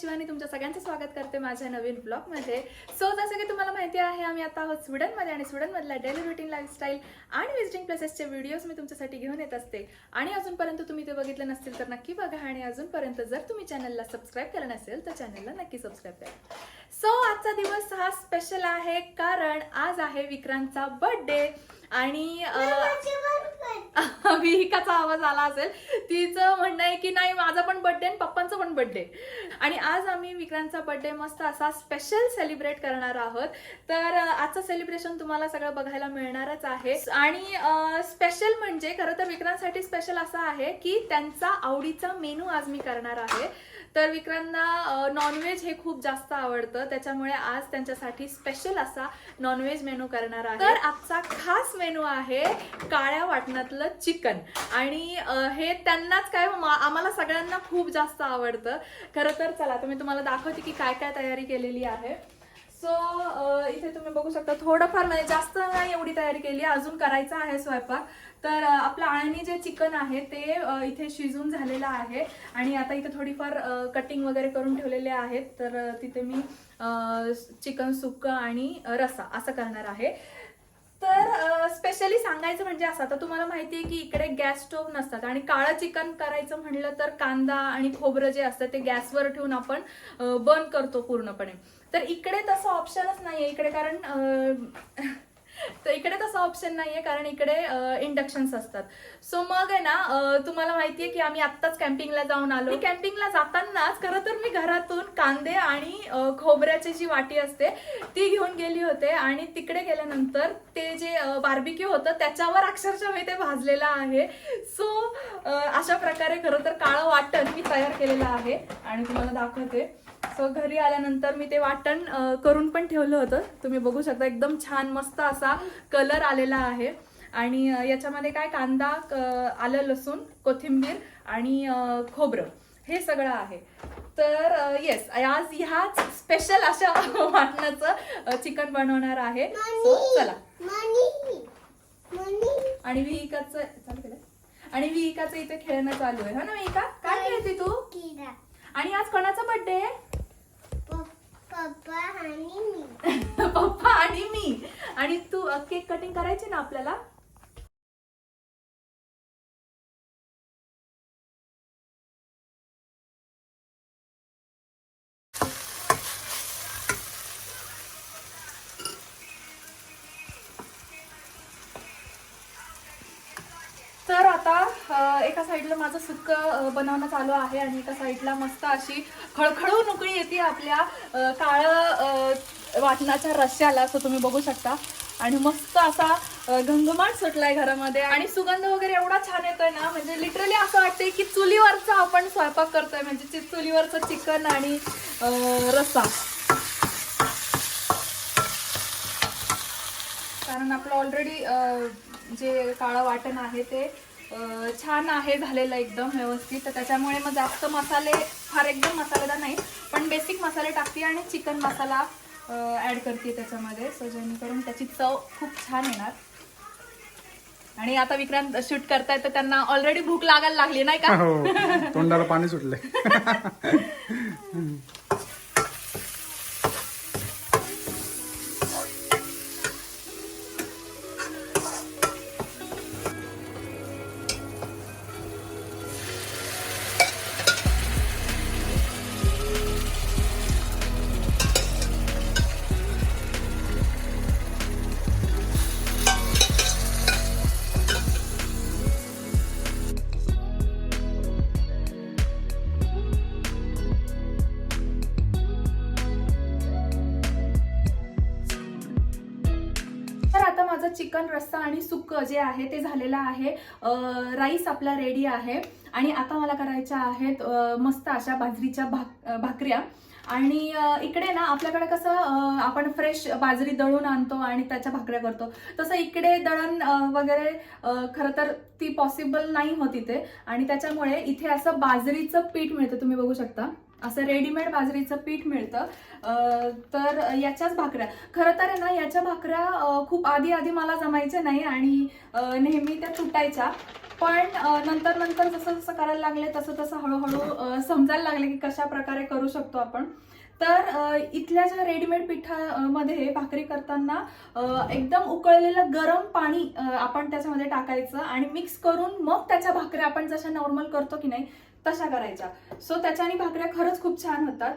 शिवानी तुमच्या सगळ्यांचं स्वागत करते माझ्या नवीन ब्लॉगमध्ये. सो जसं की तुम्हाला माहिती आहे आम्ही आता आहोत स्वीडनमध्ये आणि स्वीडनमधल्या डेली रुटीन लाईफस्टाईल आणि विजिटिंग प्लेसेसचे व्हिडिओज मी तुमच्यासाठी घेऊन येत असते. आणि अजूनपर्यंत तुम्ही ते बघितलं नसतील तर नक्की बघा आणि अजूनपर्यंत जर तुम्ही चॅनलला सबस्क्राईब केलं नसेल तर चॅनलला नक्की सबस्क्राईब करा. सो आजचा दिवस हा स्पेशल आहे कारण आज आहे विक्रांतचा बर्थडे आणि विहिकाचा आवाज आला असेल. तिचं म्हणणं आहे की नाही माझा पण बर्थडे आणि पप्पांचा पण बर्थडे आणि आज आम्ही विक्रांतचा बर्थडे मस्त असा स्पेशल सेलिब्रेट करणार आहोत. तर आजचं सेलिब्रेशन तुम्हाला सगळं बघायला मिळणारच आहे. आणि स्पेशल म्हणजे खरं तर विक्रांतसाठी स्पेशल असं आहे की त्यांचा आवडीचा मेनू आज मी करणार आहे. तर विक्रांतला नॉनव्हेज हे खूप जास्त आवडतं. त्याच्यामुळे आज त्यांच्यासाठी स्पेशल असा नॉनव्हेज मेनू करणार आहे. तर आजचा खास मेनू आहे काळ्या वाटणातलं चिकन. आणि हे त्यांनाच काय मा- आम्हाला सगळ्यांना खूप जास्त आवडतं. खरं तर चला तर मी तुम्हाला दाखवते की काय काय तयारी केलेली आहे. सो इथे तुम्ही बघू शकता थोडंफार म्हणजे जास्त नाही एवढी तयारी केली अजून करायचं आहे स्वयंपाक. तर आपलं आळणी जे चिकन आहे ते इथे शिजून झालेलं आहे. आणि आता इथे थोडीफार कटिंग वगैरे करून ठेवलेले आहेत. तर तिथे मी चिकन सुकं आणि रसा असं करणार आहे. तर स्पेशली सांगायचं म्हणजे असं आता तुम्हाला माहिती आहे की इकडे गॅस स्टोव्ह नसतात आणि काळं चिकन करायचं म्हणलं तर कांदा आणि खोबरं जे असतं ते गॅसवर ठेवून आपण बर्न करतो पूर्णपणे. तर इकडे तसं ऑप्शनच नाहीये इकडे कारण तर इकडे तसा ऑप्शन नाहीये कारण इकडे इंडक्शन्स असतात. सो मग आहे ना तुम्हाला तुम्हाला माहितीये की आम्ही आत्ताच कॅम्पिंगला जाऊन आलो. कॅम्पिंगला जातानाच खरं तर मी घरातून कांदे आणि खोबऱ्याची जी वाटी असते ती घेऊन गेली होते आणि तिकडे गेल्यानंतर ते जे बार्बिक्यू होतं त्याच्यावर अक्षरशः मी ते भाजलेलं आहे. सो अशा प्रकारे खरं तर काळं वाटण मी तयार केलेलं आहे. आणि तुम्हाला दाखवते. सो घरी आल्यानंतर मी ते वाटण करून पण ठेवलं होतं. तुम्ही बघू शकता एकदम छान मस्त असा कलर आलेला आहे. आणि याच्यामध्ये काय कांदा आलं लसूण कोथिंबीर आणि खोबरं. हे सगळं आहे. तर येस आज ह्याच स्पेशल अशा वाटणाचं चिकन बनवणार आहे. सो चला. आणि विहिकाचं आणि विहिकाचं इथे खेळणं चालू आहे. हो ना विहिका? काय खेळते तू? आणि आज कोणाचा बर्थडे आहे? पप्पा आणि मी. पप्पा आणि मी. आणि तू केक कटिंग करायची ना आपल्याला? एका साईडला माझं सुक्क बनवणं चालू आहे आणि एका साईडला मस्त अशी खळखळू नोकळी येते आपल्या काळं वाटणाच्या रश्याला असं तुम्ही बघू शकता. आणि मस्त असा अ, सुटलाय घरामध्ये आणि सुगंध वगैरे एवढा छान येतोय ना म्हणजे लिटरली असं वाटतंय की चुलीवरचा आपण स्वयंपाक करतोय म्हणजे चुलीवरचं चिकन आणि रस्सा. कारण आपलं ऑलरेडी जे काळं वाटण आहे ते छान आहे झालेलं एकदम व्यवस्थित. तर त्याच्यामुळे मग जास्त मसाले फार एकदम मसालेदार नाही पण बेसिक मसाले टाकते आणि चिकन मसाला ॲड करते त्याच्यामध्ये. सो जेणेकरून त्याची चव खूप छान येणार. आणि आता विक्रांत शूट करतायत तर त्यांना ऑलरेडी भूक लागायला लागली नाही का? हो तोंडाला पाणी सुटले चिकन रस्सा आणि सुक्कं जे आहे ते झालेलं आहे. राईस आपला रेडी आहे. आणि आता मला करायच्या आहेत मस्त अशा बाजरीच्या भाक भाकऱ्या. आणि इकडे ना आपल्याकडे कसं आपण फ्रेश बाजरी दळून आणतो आणि त्याच्या भाकऱ्या करतो. तसं इकडे दळण वगैरे खरं तर ती पॉसिबल नाही होत इथे. आणि त्याच्यामुळे इथे असं बाजरीचं पीठ मिळतं. तुम्ही बघू शकता. असं रेडीमेड बाजरीचं पीठ मिळतं. तर याच्याच भाकऱ्या. खरं तर आहे ना याच्या भाकऱ्या खूप आधी आधी मला जमायच्या नाही आणि नेहमी त्या तुटायच्या. पण नंतर नंतर जसं जसं करायला लागले तसं तसं हळूहळू समजायला लागले की कशा प्रकारे करू शकतो आपण. तर इथल्या ज्या रेडीमेड पिठामध्ये भाकरी करताना एकदम उकळलेलं गरम पाणी आपण त्याच्यामध्ये टाकायचं आणि मिक्स करून मग त्याच्या भाकऱ्या आपण जशा नॉर्मल करतो की नाही तशा करायच्या. सो त्याच्याने भाकऱ्या खरंच खूप छान होतात.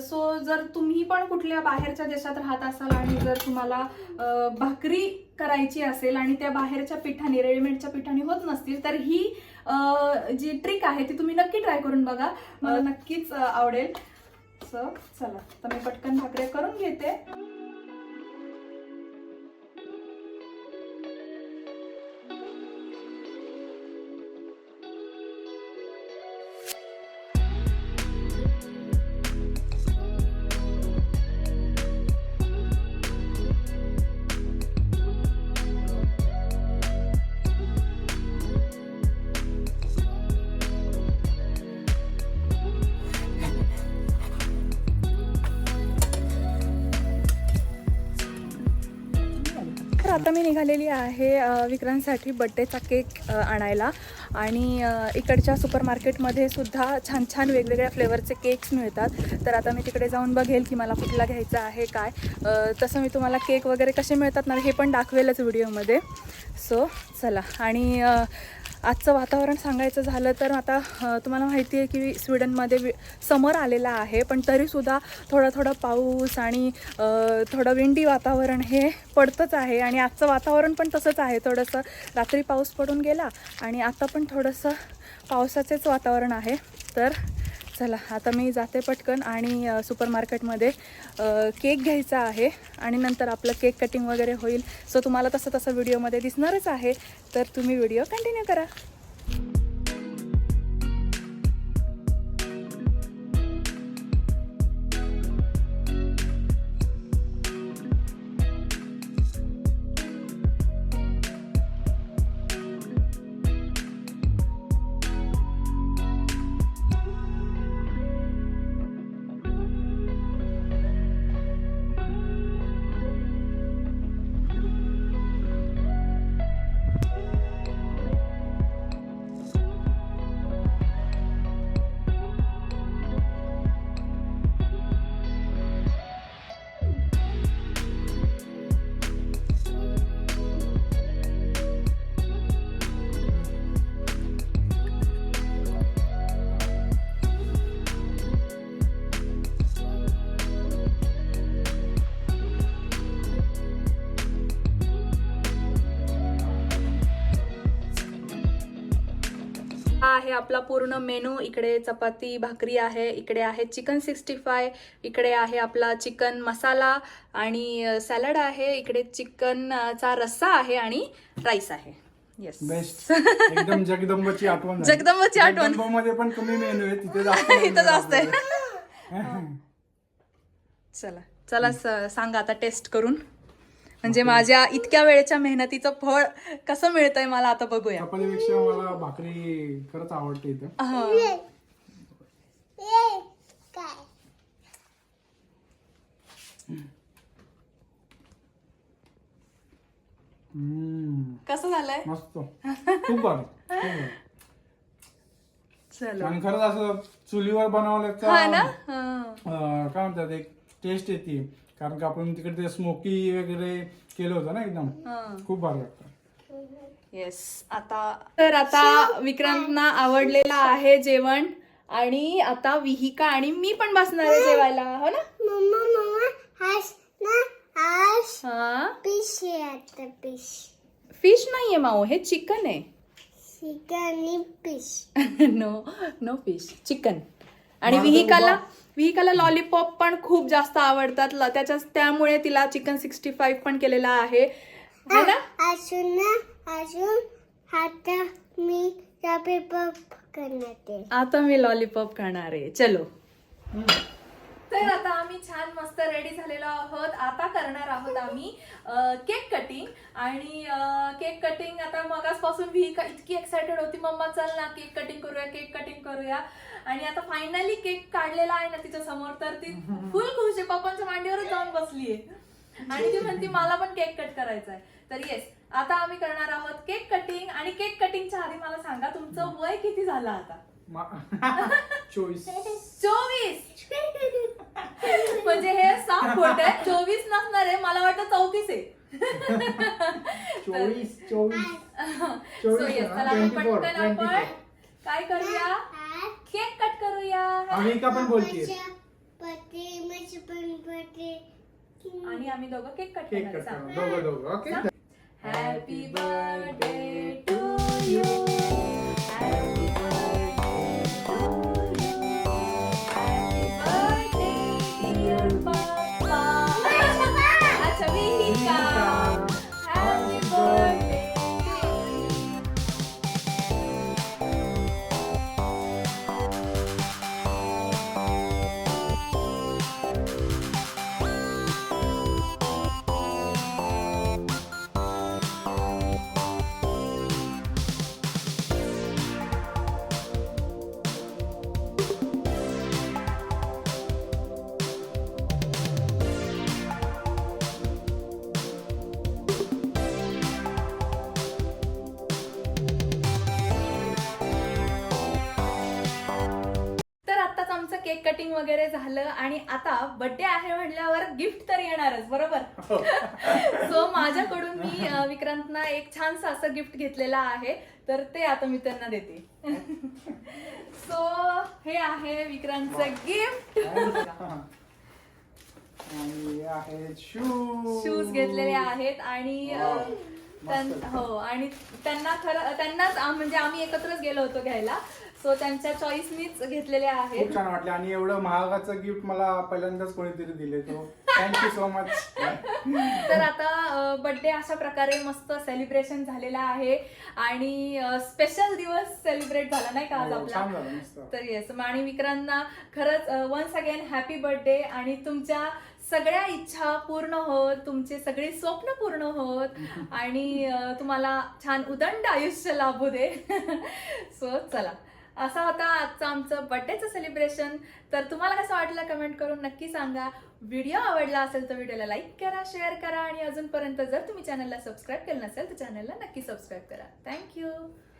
सो जर तुम्ही पण कुठल्या बाहेरच्या देशात राहत असाल आणि जर तुम्हाला भाकरी करायची असेल आणि त्या बाहेरच्या पिठाने रेडीमेडच्या पिठाने होत नसतील तर ही जी ट्रिक आहे ती तुम्ही नक्की ट्राय करून बघा. मला नक्कीच आवडेल. सो चला. तर मी पटकन भाकऱ्या करून घेते. आता मी निघालेली आहे अ, विक्रांतसाठी बड्डेचा केक आणायला. आणि इकडच्या सुपर मार्केटमध्ये सुद्धा छान छान वेगवेगळ्या फ्लेवरचे केक्स मिळतात. तर आता मी तिकडे जाऊन बघेल की मला कुठला घ्यायचा आहे काय. तसं मी तुम्हाला केक वगैरे कसे मिळतात ना हे पण दाखवेलच व्हिडिओमध्ये सो चला. आणि आजचं वातावरण सांगायचं झालं तर आता तुम्हाला माहिती आहे की स्वीडनमध्ये वि समर आलेला आहे पण तरीसुद्धा थोडा थोडा पाऊस आणि थोडं विंडी वातावरण हे पडतंच आहे आणि आजचं वातावरण पण तसंच आहे. थोडंसं रात्री पाऊस पडून गेला आणि आता पण थोडंसं पावसाचेच वातावरण आहे. तर चला आता मी जाते पटकन आणि सुपर मार्केटमध्ये केक घ्यायचा आहे आणि नंतर आपलं केक कटिंग वगैरे होईल. सो तुम्हाला तसं तसं व्हिडिओमध्ये दिसणारच आहे. तर तुम्ही व्हिडिओ कंटिन्यू करा. आहे आपला पूर्ण मेनू इकडे चपाती भाकरी आहे इकडे आहे चिकन सिक्स्टी फाय इकडे आहे आपला चिकन मसाला आणि सॅलड आहे इकडे चिकनचा रस्सा आहे आणि राईस आहे येस बेस्ट एकदम जगदंबची आठवण. जगदंबाची आठवण. जगदंबामध्ये पण कमी मेनू आहे तिथे जास्त इथं menu जास्त आहे. चला चला सांगा आता टेस्ट करून म्हणजे माझ्या इतक्या वेळेच्या मेहनतीचं फळ कसं मिळतंय मला आता बघूया. चपातीपेक्षा मला भाकरी खरंच आवडते इथं. हा. हम्म, कसं झालंय? मस्त. खूप भारी. खूप भारी. चलो. आणि खरंच असं चुलीवर हा ना? हा. अं, काय म्हणतात एक टेस्ट येते. कारण का आपण तिकडे ते स्मोकी वगैरे केलं होतं ना एकदम. हा. खूप भारी वाटतं. येस आता तर आता विक्रांतना आवडलेलं आहे जेवण आणि आता विहिका आणि मी पण बसणार आहे जेवायला. हो ना? मम्मा मम्मा हास ना हास. हा? पिश आहे आता पिश फिश नाहीये माऊ हे चिकन आहे. शिकानी पिश नो नो फिश चिकन आणि विहिकाला विहिकाला लॉलीपॉप पण खूप जास्त आवडतात. त्याच्या त्यामुळे तिला चिकन सिक्स्टी फाईव्ह पण केलेला आहे. ना? अजून ना अजून आता मी करणार ते आता मी लॉलीपॉप खाणार आहे. चलो. तर आता आम्ही छान मस्त रेडी झालेलो आहोत. आता करणार आहोत आम्ही केक कटिंग आणि केक कटिंग आता मगासपासून मी इतकी एक्साइटेड होती. मम्मा चल ना केक कटिंग करूया केक कटिंग करूया. आणि आता फायनली केक काढलेला आहे ना तिच्या समोर तर ती फुल खुश आहे. पप्पांच्या मांडीवरच जाऊन बसलीये आणि ती म्हणती मला पण केक कट करायचा आहे तर येस आता आम्ही करणार आहोत केक कटिंग आणि केक कटिंगच्या आधी मला सांगा तुमचं वय किती झालं आता? चोवीस. म्हणजे हे साफ खोट आहे. चोवीस नसणार आहे. मला वाटतं चौतीस आहे. चोवीस चोवीस. सो चोवीस येस ना? चला आपण 24, पटकन आपण 24. काय करूया? केक कट करूया. आम्ही का पण पते आणि आम्ही दोघं केक कट केक करणार कट सांग. करू दोघं दोघं. Okay. Happy birthday cake cutting वगैरे झालं आणि आता बर्थडे आहे म्हटल्यावर गिफ्ट तर येणारच बरोबर? सो माझ्याकडून मी विक्रांतना एक छानसं असं गिफ्ट घेतलेलं आहे. तर ते आता मी त्यांना देते. सो हे आहे विक्रांतचं गिफ्ट हे शूज शूज घेतलेले आहेत आणि. त्यां-. हो आणि त्यांना खरं त्यांनाच आम- म्हणजे आम्ही एकत्रच गेलो होतो घ्यायला. सो त्यांच्या चॉईसनीच घेतलेले आहेत. खूप छान वाटले. आणि एवढं महागाचं गिफ्ट मला पहिल्यांदाच कोणीतरी दिले तो थँक्यू सो मच तर आता बर्थडे अशा प्रकारे मस्त सेलिब्रेशन झालेला आहे. आणि स्पेशल दिवस सेलिब्रेट झाला नाही का आज हो, आपला? तर येस आणि विक्रांतना खरंच वन्स अगेन हॅपी बर्थडे आणि तुमच्या सगळ्या इच्छा पूर्ण होत तुमचे सगळे स्वप्न पूर्ण होत आणि तुम्हाला छान उदंड आयुष्य लाभू दे. सो चला. असा होता आजचं आमचं बर्थडेचं सेलिब्रेशन तर तुम्हाला कसं वाटलं कमेंट करून नक्की सांगा. व्हिडिओ आवडला असेल तर व्हिडिओला लाईक करा शेअर करा आणि अजूनपर्यंत जर तुम्ही चॅनलला सबस्क्राईब केलं नसेल तर चॅनलला नक्की सबस्क्राईब करा. थँक्यू